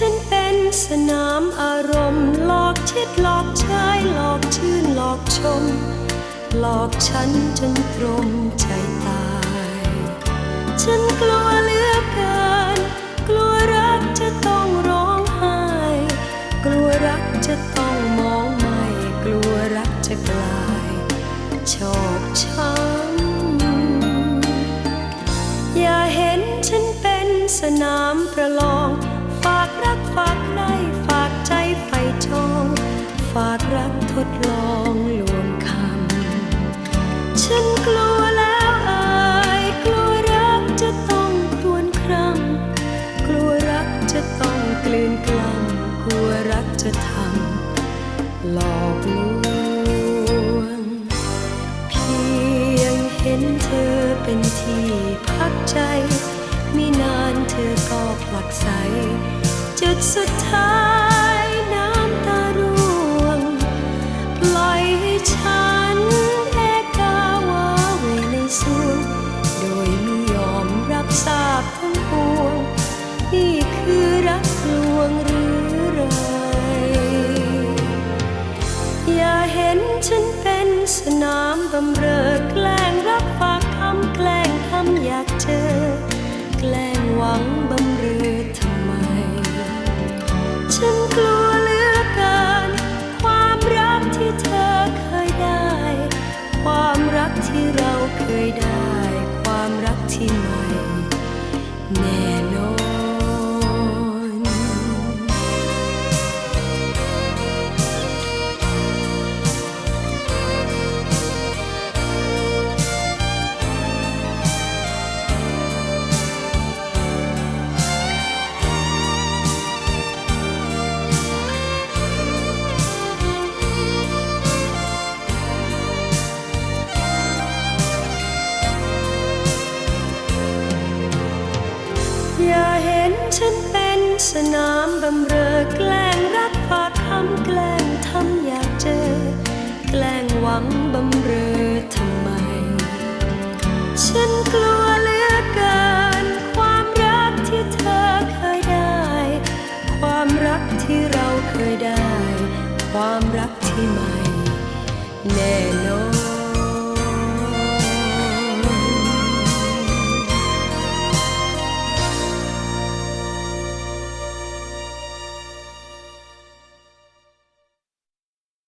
ฉันเป็นสนามอารมณ์หลอกชิดหลอกชายหลอกชื่นหลอกชม หลอกฉันจนตรมใจตาย ฉันกลัวเหลือเกิน กลัวรักจะต้องร้องไห้ กลัวรักจะต้องมองไม่กลัวรักจะกลายชอกช้ำอย่าเห็นฉันเป็นสนาม จะทำหลอกลวง เพียงเห็นเธอเป็นที่พักใจมินานเธอก็ผลักใส จุดสุดท้ายน้ำตาร่วง ปล่อยให้ฉันเอกาวาเวในสวงโดยไม่ยอมรับทราบทั้งปวงนี่ำเรอแกล้งรับฝากคำแกล้งทำอยากเจอ แกล้งหวัง สนามบำเรอแกล้งรักฝากคำแกล้งทำอยากเจอ แกล้งหวังบำเรอทำไม ฉันกลัวเหลือเกิน ความรักที่เธอเคยได้ ความรักที่เราเคยได้ ความรักที่ใหม่แน่นอน